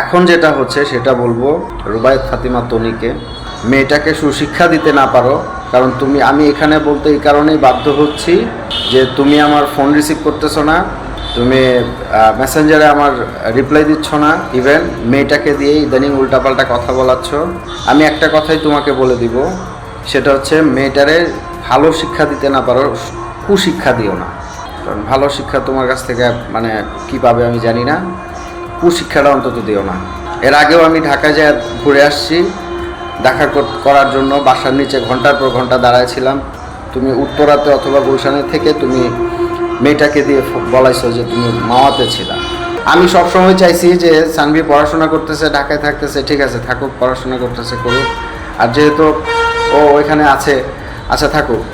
এখন যেটা হচ্ছে, সেটা বলব রুবায়ত ফাতিমা তনিকে। মেয়েটাকে সুশিক্ষা দিতে না পারো, কারণ তুমি, আমি এখানে বলতে এই কারণেই বাধ্য হচ্ছি যে তুমি আমার ফোন রিসিভ করতেছো না, তুমি মেসেঞ্জারে আমার রিপ্লাই দিচ্ছ না, ইভেন মেয়েটাকে দিয়ে ইদানিং উল্টাপাল্টা কথা বলাচ্ছ। আমি একটা কথাই তোমাকে বলে দিব, সেটা হচ্ছে মেয়েটারে ভালো শিক্ষা দিতে না পারো, কুশিক্ষা দিও না। কারণ ভালো শিক্ষা তোমার কাছ থেকে মানে কী পাবে আমি জানি না। কুশিক্ষাটা অন্তত দিও না। এর আগেও আমি ঢাকায় যা ঘুরে আসছি, দেখা কর- করার জন্য, বাসার নিচে ঘণ্টার পর ঘণ্টা দাঁড়াইছিলাম। তুমি উত্তরাতে অথবা গুলশানে থেকে তুমি মেয়েটাকে দিয়ে বলাইছো যে তুমি মাওয়াতে ছিলা। আমি সবসময় চাইছি যে সানভি পড়াশোনা করতেছে, ঢাকায় থাকতেছে, ঠিক আছে, থাকুক, পড়াশোনা করতেছে, করুক। আর যেহেতু ও ওইখানে আছে আচ্ছা থাকুক।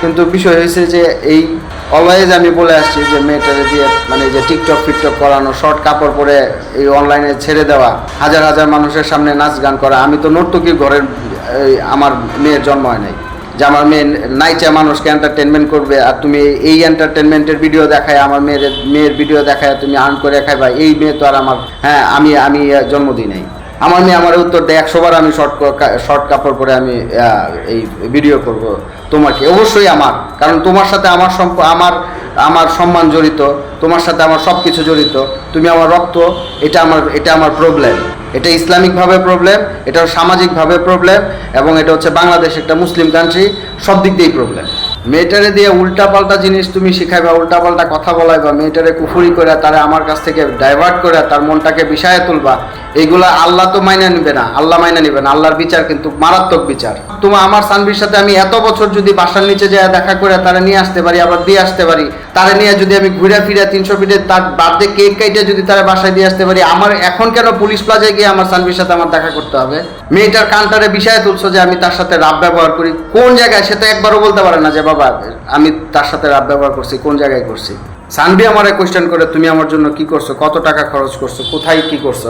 কিন্তু বিষয় হয়েছে যে এই অলওয়েজ আমি বলে আসছি যে মেয়েটারে দিয়ে মানে যে টিকটক ফিকটক করানো শর্ট কাপড় পরে এই অনলাইনে ছেড়ে দেওয়া, হাজার হাজার মানুষের সামনে নাচ গান করা, আমি তো নর্তকীর ঘরের আমার মেয়ের জন্ম হয় নাই। যে আমার মেয়ে নাইচা মানুষকে এন্টারটেনমেন্ট করবে, আর তুমি এই এন্টারটেনমেন্টের ভিডিও দেখায়, আমার মেয়ের মেয়ের ভিডিও দেখায়, তুমি আর্ন করে খাইবা, এই মেয়ে তো আর আমার হ্যাঁ আমি আমি জন্ম দিই নাই আমার মেয়ে আমার উত্তর দেয় একশোবার আমি শর্ট শর্ট কাপড় পরে আমি এই ভিডিও করব তোমাকে। অবশ্যই আমার, কারণ তোমার সাথে আমার সম্প, আমার আমার সম্মান জড়িত, তোমার সাথে আমার সব কিছু জড়িত। তুমি আমার রক্ত, এটা আমার এটা আমার প্রবলেম এটা ইসলামিকভাবে প্রবলেম এটা সামাজিকভাবে প্রবলেম এবং এটা হচ্ছে বাংলাদেশ একটা মুসলিম কান্ট্রি সব দিক দিয়েই প্রবলেম মেয়েটারে দিয়ে উল্টাপাল্টা জিনিস তুমি শিখাইবা, উল্টাপাল্টা কথা বলাইবা, মেয়েটারে কুফুরি করে তারা আমার কাছ থেকে ডাইভার্ট করে তার মনটাকে বিষায় তুলবা, এইগুলা আল্লাহ তো মাইনা নিবে না, আল্লাহ মাইনা নিবে না, আল্লাহর বিচার কিন্তু মারাত্মক বিচার। তোমার আমার সানবির সাথে আমি এত বছর যদি বাসার নিচে যায় দেখা করে তারা নিয়ে আসতে পারি, আবার দিয়ে আসতে পারি তারা নিয়ে যদি আমি ঘুরে ফিরে তিনশো ফিটে তার বার্থডে কেক কাইটে যদি তারা বাসায় দিয়ে আসতে পারি, আমার এখন কেন পুলিশ প্লাজায় গিয়ে আমার সানবির সাথে আমার দেখা করতে হবে? মেয়েটার কানটারে বিষয়ে তুলছো যে আমি তার সাথে রাব ব্যবহার করি। কোন জায়গায়? সে তো একবারও বলতে পারে না যে, বাবা, আমি তার সাথে রাব ব্যবহার করছি, কোন জায়গায় করছি? সানবি আমারে কোয়েশ্চেন করে, তুমি আমার জন্য কি করছ? কত টাকা খরচ করছ? কোথায় কি করছ?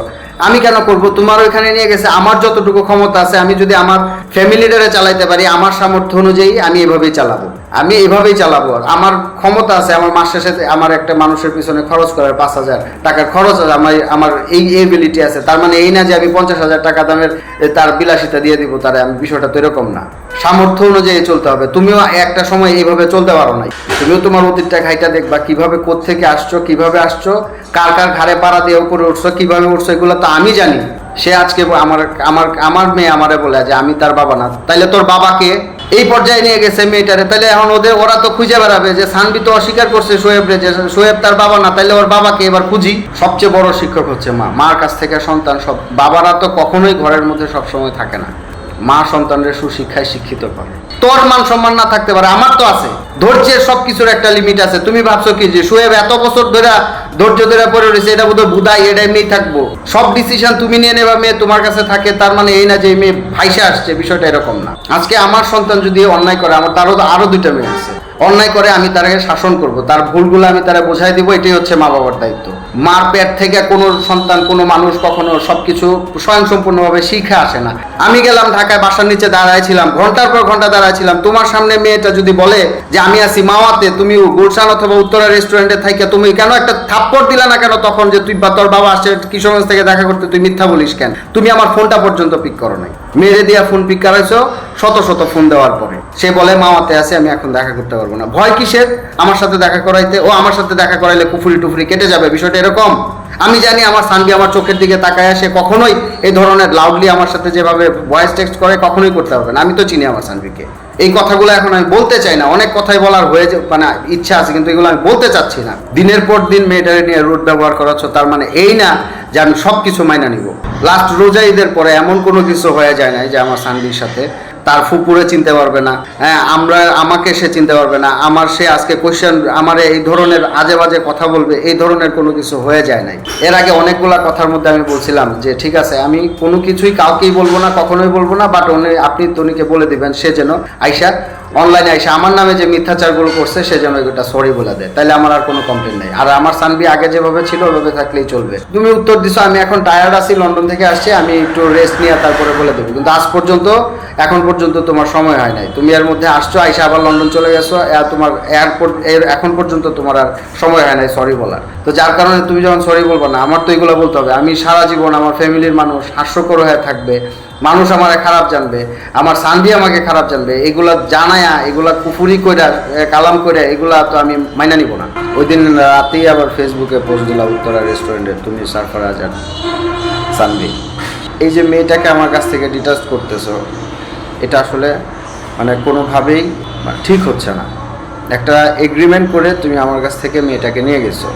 আমি কেন করব? তোমার ওইখানে নিয়ে গেছে। আমার যতটুকু ক্ষমতা আছে, আমি যদি আমার ফ্যামিলিটারে চালাইতে পারি, আমার সামর্থ্য অনুযায়ী আমি এভাবেই চালাবো। আমি এভাবেই চালাবো। আমার ক্ষমতা আছে, আমার মাস শেষে আমার একটা মানুষের পিছনে খরচ করার পাঁচ হাজার টাকার খরচ আছে, আমার আমার এই এবিলিটি আছে। তার মানে এই না যে আমি পঞ্চাশ হাজার টাকা দামের তার বিলাসিতা দিয়ে দিব, তার আমি বিষয়টা তো এরকম না। সামর্থ্য অনুযায়ী চলতে হবে। তুমিও একটা সময় এইভাবে চলতে পারো নাই। তুমিও তোমার অতীতটা ঘাইটা দেখবা, কীভাবে কোত্থেকে আসছো, কীভাবে আসছো, কার কার ঘাড়ে পাড়া দিয়ে উপরে উঠছো, কীভাবে উঠছো, এগুলো তো আমি জানি। সে আজকে আমার আমার আমার মেয়ে আমারে বলে যে আমি তার বাবা না। তাইলে তোর বাবাকে এই পর্যায়ে নিয়ে গেছে মেয়েটারে। তাহলে এখন ওদের, ওরা তো খুঁজে বেড়াবে যে সানবি তো অস্বীকার করছে সোয়েব রে যে সোয়েব তার বাবা না। তাইলে ওর বাবাকে এবার খুঁজি। সবচেয়ে বড় শিক্ষক হচ্ছে মা। মার কাছ থেকে সন্তান সব বাবারা তো কখনোই ঘরের মধ্যে সবসময় থাকে না। মা সন্তানের সুশিক্ষায় শিক্ষিত করে। তোর মান সম্মান না থাকতে পারে, আমার তো আছে। ধৈর্যের সব কিছুর একটা লিমিট আছে। তুমি ভাবছ কি যে সোয়েব এত বছর ধরে ধৈর্য ধরে পড়ে রয়েছে, এটা বোধহয় বুধাই, এটা এমনি থাকব। সব ডিসিশন তুমি নিয়ে নেবা, মেয়ে তোমার কাছে থাকে, তার মানে এই না যে মেয়ে ভাইসে আসছে, বিষয়টা এরকম না। আজকে আমার সন্তান যদি অন্যায় করে, আমার তারও আরও আরও দুইটা মেয়ে আছে। অন্যায় করে আমি তারাকে শাসন করব। তার ভুলগুলো আমি তারা বোঝাই দিব, এটাই হচ্ছে মা বাবার দায়িত্ব। মার পেট থেকে কোনো সন্তান, কোনো মানুষ কখনো সবকিছু স্বয়ংসম্পূর্ণভাবে শিখে আসে না। আমি গেলাম ঢাকায়, বাসার নিচে দাঁড়াইছিলাম, ঘণ্টার পর ঘণ্টা দাঁড়াইছিলাম। তোমার সামনে মেয়েটা যদি বলে যে, আমি আছি মাওয়াতে, তুমি গুলশান অথবা উত্তরা রেস্টুরেন্টে থাইকে, তুমি কেন একটা থাপ্পড় দিলা না কেন তখন যে, তুই বা তোর বাবা আসছে কিশোরগঞ্জ থেকে দেখা করতে, তুই মিথ্যা বলিস কেন? তুমি আমার ফোনটা পর্যন্ত পিক করো নাই। মেরে দিয়া ফোন পিক করাইছো, শত শত ফোন দেওয়ার পরে। সে বলে, মামাতে আছে, আমি এখন দেখা করতে পারব না। ভয় কিসের? আমার সাথে দেখা করাইতে, ও আমার সাথে দেখা করাইলে কুফুরি টুফুরি কেটে যাবে, বিষয়টা এরকম। আমি জানি আমার সানবি আমার চোখের দিকে তাকায় আসে, কখনোই এই ধরনের লাউডলি আমার সাথে যেভাবে ভয়েস টেক্সট করে, কখনোই করতে পারবে না। আমি তো চিনি আমার সানবিকে। এই কথাগুলো এখন আমি বলতে চাই না। অনেক কথাই বলার হয়ে মানে ইচ্ছা আছে, কিন্তু এগুলো আমি বলতে চাচ্ছি না। দিনের পর দিন মেয়েটারে নিয়ে রোড ব্যবহার করাচ্ছ তার মানে এই না যে আমি সব কিছু মাইনা নিব। লাস্ট রোজা ঈদের পরে এমন কোনো কিছু হয়ে যায় না যে আমার সান্ডির সাথে তার ফুপুরে চিনতে পারবে না। হ্যাঁ আমরা, আমাকে সে চিনতে পারবে না। আমার সে আজকে কোয়েশ্চেন আমার এই ধরনের আজে বাজে কথা বলবে, এই ধরনের কোনো কিছু হয়ে যায় নাই। এর আগে অনেকগুলা কথার মধ্যে আমি বলছিলাম যে, ঠিক আছে, আমি কোনো কিছুই কাউকেই বলব না, কখনোই বলব না বাট উনি, আপনি তনিকে বলে দিবেন, সে যেন আইসা অনলাইনে এসে আমার নামে যে মিথ্যাচারগুলো করছে, সে যেন এটা সরি বলে দেয়। তাহলে আমার আর কোনো কমপ্লেন নেই। আর আমার সানবি আগে যেভাবে ছিল ওভাবে থাকলেই চলবে। তুমি উত্তর দিছো, আমি এখন টায়ার্ড আছি লন্ডন থেকে আসছি, আমি একটু রেস্ট নিয়ে তারপরে বলে দেবো। কিন্তু আজ পর্যন্ত, এখন পর্যন্ত তোমার সময় হয় নাই। তুমি এর মধ্যে আসছো, আইসা আবার লন্ডন চলে গেছো তোমার এয়ারপোর্ট এর এখন পর্যন্ত তোমার আর সময় হয় নাই সরি বলার। তো যার কারণে তুমি যখন সরি বলব না, আমার তো এগুলো বলতে হবে। আমি সারা জীবন আমার ফ্যামিলির মানুষ, হাস্যকর হয়ে থাকবে। মানুষ আমারে খারাপ জানবে, আমার সান্দি আমাকে খারাপ জানবে, এগুলা জানায়া, এগুলা কুফুরি কইরা কালাম করে এগুলা তো আমি মাইনা নিব না। ওই দিন রাতেই আবার ফেসবুকে পোস্ট দিলাম উত্তরা রেস্টুরেন্টে তুমি সারফরাজ আর সানভি এই যে মেয়েটাকে আমার কাছ থেকে ডিটাচ করতেছো, এটা আসলে মানে কোনোভাবেই ঠিক হচ্ছে না। একটা এগ্রিমেন্ট করে তুমি আমার কাছ থেকে মেয়েটাকে নিয়ে গেছো।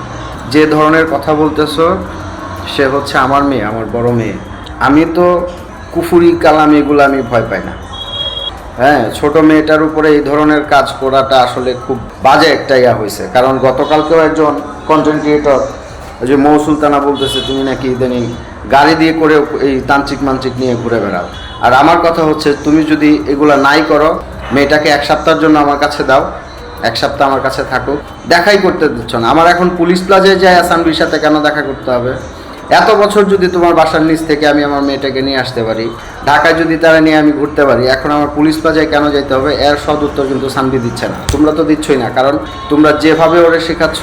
যে ধরনের কথা বলতেছো, সে হচ্ছে আমার মেয়ে, আমার বড় মেয়ে। আমি তো কুফুরি, কালাম এগুলো আমি ভয় পাই না। হ্যাঁ ছোট মেয়েটার উপরে এই ধরনের কাজ করাটা আসলে খুব বাজে একটা ইয়া হয়েছে কারণ গতকালকেও একজন কন্টেন্ট ক্রিয়েটর যে মৌ সুলতানা বলতেছে, তুমি নাকি ইদানিং গাড়ি দিয়ে করে এই তান্ত্রিক মান্ত্রিক নিয়ে ঘুরে বেড়াও। আর আমার কথা হচ্ছে, তুমি যদি এগুলা নাই করো, মেয়েটাকে এক সপ্তাহের জন্য আমার কাছে দাও, এক সপ্তাহ আমার কাছে থাকুক। দেখাই করতে দিচ্ছ না। আমার এখন পুলিশ প্লাজায় যায় আসানবির সাথে কেন দেখা করতে হবে? এত বছর যদি তোমার বাসার নিচ থেকে আমি আমার মেয়েটাকে নিয়ে আসতে পারি, ঢাকায় যদি তারা নিয়ে আমি ঘুরতে পারি, এখন আমার পুলিশ প্লাজায় কেন যেতে হবে, এর সদ উত্তর কিন্তু শান্তি দিচ্ছে না। তোমরা তো দিচ্ছই না, কারণ তোমরা যেভাবে ওরে শেখাচ্ছ,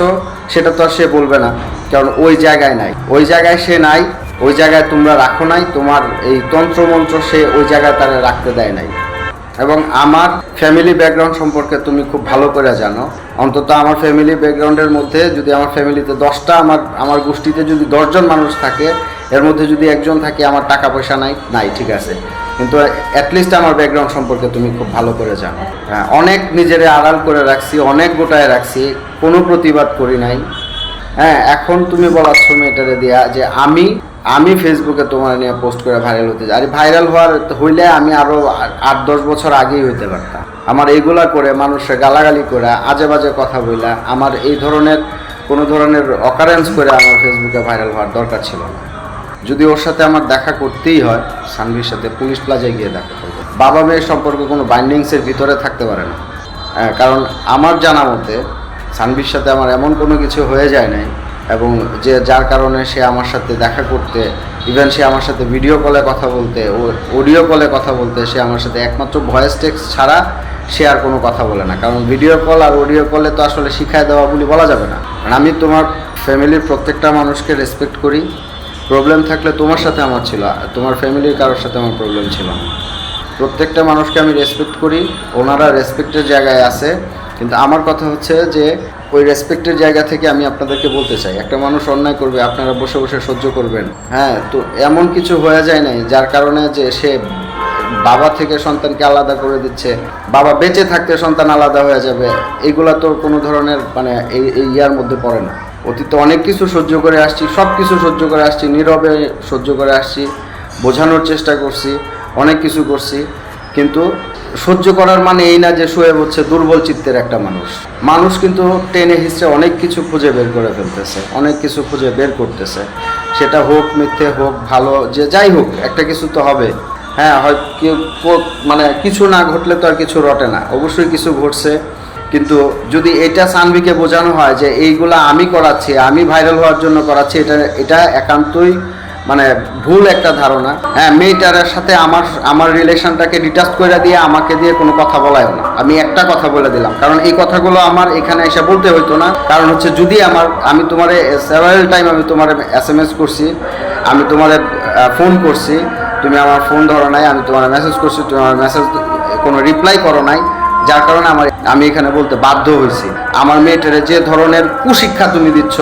সেটা তো আর সে বলবে না, কারণ ওই জায়গায় নাই। ওই জায়গায় সে নাই, ওই জায়গায় তোমরা রাখো নাই, তোমার এই তন্ত্রমন্ত্র সে ওই জায়গায় তারা রাখতে দেয় নাই। এবং আমার ফ্যামিলি ব্যাকগ্রাউন্ড সম্পর্কে তুমি খুব ভালো করে জানো। অন্তত আমার ফ্যামিলি ব্যাকগ্রাউন্ডের মধ্যে যদি আমার ফ্যামিলিতে দশটা আমার আমার গোষ্ঠীতে যদি দশজন মানুষ থাকে, এর মধ্যে যদি একজন থাকে, আমার টাকা পয়সা নাই নাই, ঠিক আছে। কিন্তু অ্যাটলিস্ট আমার ব্যাকগ্রাউন্ড সম্পর্কে তুমি খুব ভালো করে জানো। হ্যাঁ অনেক নিজেরে আড়াল করে রাখছি, অনেক গোটায় রাখছি, কোনো প্রতিবাদ করি নাই। হ্যাঁ এখন তুমি বলাচ্ছ মেয়েটারে দিয়া যে আমি আমি ফেসবুকে তোমার নিয়ে পোস্ট করে ভাইরাল হতে আরে ভাইরাল হওয়ার হইলে আমি আরও আট দশ বছর আগেই হইতে পারতাম। আমার এইগুলা করে মানুষের গালাগালি করে আজে বাজে কথা বইলা আমার এই ধরনের কোনো ধরনের অকারেন্স করে আমার ফেসবুকে ভাইরাল হওয়ার দরকার ছিল না। যদি ওর সাথে আমার দেখা করতেই হয় সানভির সাথে পুলিশ প্লাজায় গিয়ে দেখা করব। বাবা মেয়ের সম্পর্কে কোনো বাইন্ডিংসের ভিতরে থাকতে পারে না। হ্যাঁ, কারণ আমার জানা মতে সানভির সাথে আমার এমন কোনো কিছু হয়ে যায় নাই এবং যে যার কারণে সে আমার সাথে দেখা করতে ইভেন সে আমার সাথে ভিডিও কলে কথা বলতে, ও অডিও কলে কথা বলতে, সে আমার সাথে একমাত্র ভয়েস টেক্স ছাড়া সে আর কোনো কথা বলে না। কারণ ভিডিও কল আর অডিও কলে তো আসলে শিখায় দেওয়া বলে বলা যাবে না। কারণ আমি তোমার ফ্যামিলির প্রত্যেকটা মানুষকে রেসপেক্ট করি। প্রবলেম থাকলে তোমার সাথে আমার ছিল আর তোমার ফ্যামিলির কারোর সাথে আমার প্রবলেম ছিল না। প্রত্যেকটা মানুষকে আমি রেসপেক্ট করি, ওনারা রেসপেক্টের জায়গায় আছে। কিন্তু আমার কথা হচ্ছে যে ওই রেসপেক্টের জায়গা থেকে আমি আপনাদেরকে বলতে চাই। একটা মানুষ অন্যায় করবে, আপনারা বসে বসে সহ্য করবেন। হ্যাঁ তো এমন কিছু হয়ে যায় নাই, যার কারণে যে সে বাবা থেকে সন্তানকে আলাদা করে দিচ্ছে, বাবা বেঁচে থাকতে সন্তান আলাদা হয়ে যাবে, এগুলা তো কোনো ধরনের মানে এই এই ইয়ার মধ্যে পড়ে না। অতীতে অনেক কিছু সহ্য করে আসছি, সব কিছু সহ্য করে আসছি, নীরবে সহ্য করে আসছি, বোঝানোর চেষ্টা করছি, অনেক কিছু করছি, কিন্তু সহ্য করার মানে এই না যে শোয়েব হচ্ছে দুর্বল চিত্তের একটা মানুষ। মানুষ কিন্তু টেনে হিস্ট্রে অনেক কিছু খুঁজে বের করে ফেলতেছে, অনেক কিছু খুঁজে বের করতেছে। সেটা হোক, মিথ্যে হোক, ভালো, যে যাই হোক, একটা কিছু তো হবে। হ্যাঁ হয় মানে কিছু না ঘটলে তো আর কিছু রটে না, অবশ্যই কিছু ঘটছে। কিন্তু যদি এটা সানভিকে বোঝানো হয় যে এইগুলা আমি করাচ্ছি, আমি ভাইরাল হওয়ার জন্য করাচ্ছি, এটা এটা একান্তই মানে ভুল একটা ধারণা। হ্যাঁ মেয়েটার সাথে আমার আমার রিলেশনটাকে ডিটাচ করে দিয়ে আমাকে দিয়ে কোনো কথা বলায় না। আমি একটা কথা বলে দিলাম। কারণ এই কথাগুলো আমার এখানে এসে বলতে হইতো না। কারণ হচ্ছে যদি আমার, আমি তোমার সেভারেল টাইম আমি তোমার এস এম এস করছি, আমি তোমার ফোন করছি, তুমি আমার ফোন ধরো নাই, আমি তোমার মেসেজ করছি, তুমি আমার মেসেজ কোনো রিপ্লাই করো নাই যার কারণে আমার আমি এখানে বলতে বাধ্য হয়েছি। আমার মেয়েটারে যে ধরনের কুশিক্ষা তুমি দিচ্ছ,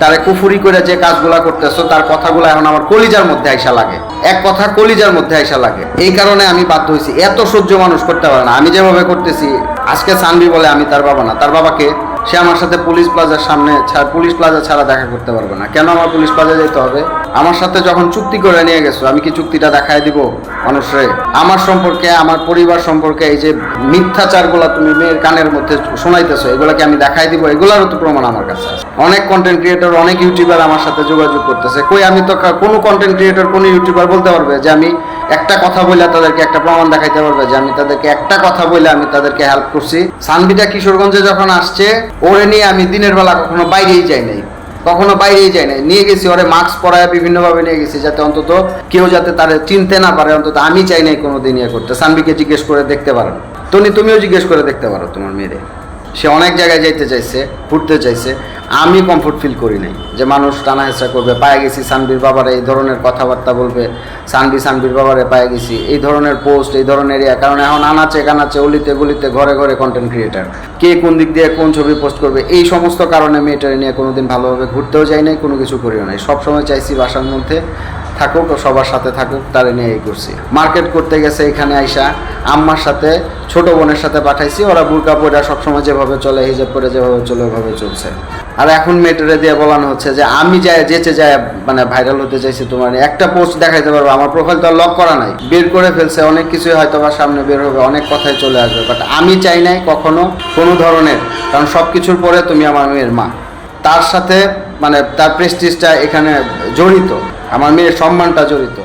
তারে কুফুরি করে যে কাজগুলা করতেছো, তার কথাগুলো এখন আমার কলিজার মধ্যে আইসা লাগে। এক কথা কলিজার মধ্যে আইসা লাগে। এই কারণে আমি বাধ্য হয়েছি। এত সহ্য মানুষ করতে পারে না। আমি যেভাবে করতেছি, আজকে সানবি বলে আমি তার বাবা না। তার বাবাকে সে আমার সাথে পুলিশ প্লাজার সামনে পুলিশ প্লাজা ছাড়া দেখা করতে পারবে না। কেন আমার পুলিশ প্লাজা যেতে হবে? আমার সাথে যখন চুক্তি করে নিয়ে গেছো, আমি কি চুক্তিটা দেখায় দিব মানুষরে আমার সম্পর্কে, আমার পরিবার সম্পর্কে এই যে মিথ্যাচারগুলো তুমি মেয়ের কানের মধ্যে শোনাইতেছো এগুলোকে আমি দেখাই দিব? এগুলারও তো প্রমাণ আমার কাছে অনেক কন্টেন্ট ক্রিয়েটর অনেক ইউটিউবার আমার সাথে যোগাযোগ করতেছে। কই আমি তো কোনো কন্টেন্ট ক্রিয়েটর কোনো ইউটিউবার বলতে পারবে যে আমি একটা কথা বলে তাদেরকে একটা প্রমাণ দেখাইতে পারবে, যে আমি তাদেরকে একটা কথা বলে আমি তাদেরকে হেল্প করছি। সানবিটা কিশোরগঞ্জে যখন আসছে, ওরে নিয়ে আমি দিনের বেলা কখনো বাইরেই যাই নাই। কখনো বাইরেই যাই না নিয়ে গেছি, ওরে মাস্ক পরায় বিভিন্নভাবে নিয়ে গেছি, যাতে অন্তত কেউ যাতে তার চিনতে না পারে, অন্তত আমি চাই নাই কোনো দিন ইয়ে করতে। সানবিকে জিজ্ঞেস করে দেখতে পারো তুমি তুমিও জিজ্ঞেস করে দেখতে পারো তোমার মেয়েরে। সে অনেক জায়গায় যাইতে চাইছে, ঘুরতে চাইছে। আমি কমফোর্ট ফিল করি নাই। যে মানুষ টানা হেঁচড়া করবে, পায়ে গেছি সানবির বাবারে, এই ধরনের কথাবার্তা বলবে, সানবি সানবির বাবারে পায়ে গেছি, এই ধরনের পোস্ট এই ধরনের ইয়া। কারণ এখন আনাচে কানাচে, অলিতে গলিতে ঘরে ঘরে কন্টেন্ট ক্রিয়েটার কে কোন দিক দিয়ে কোন ছবি পোস্ট করবে, এই সমস্ত কারণে মেয়েটারে নিয়ে কোনোদিন ভালোভাবে ঘুরতেও যাই নাই, কোনো কিছু করিও নাই। সবসময় চাইছি বাসার মধ্যে থাকুক, সবার সাথে থাকুক, তারে নিয়ে এই করছি। মার্কেট করতে গেছে এখানে আইসা, আম্মার সাথে, ছোট বোনের সাথে পাঠাইছি, ওরা বুরকা পরে সবসময় যেভাবে চলে, হিজেব করে যেভাবে চলে, ওভাবে চলছে। আর এখন মেটেরে দিয়ে বলানো হচ্ছে যে, আমি যাই, যেচে যাই মানে ভাইরাল হতে চাইছি তোমার একটা পোস্ট দেখাইতে পারব, আমার প্রোফাইল তো আর লক করা নাই। বের করে ফেলছে, অনেক কিছুই হয়তো বা সামনে বের হবে, অনেক কথাই চলে আসবে বাট আমি চাই নাই কখনো কোনো ধরনের, কারণ সব কিছুর পরে তুমি আমার মেয়ের মা। তার সাথে মানে তার প্রেস্টিজটা এখানে জড়িত। আমার মেয়ের সম্মানটা জড়িত।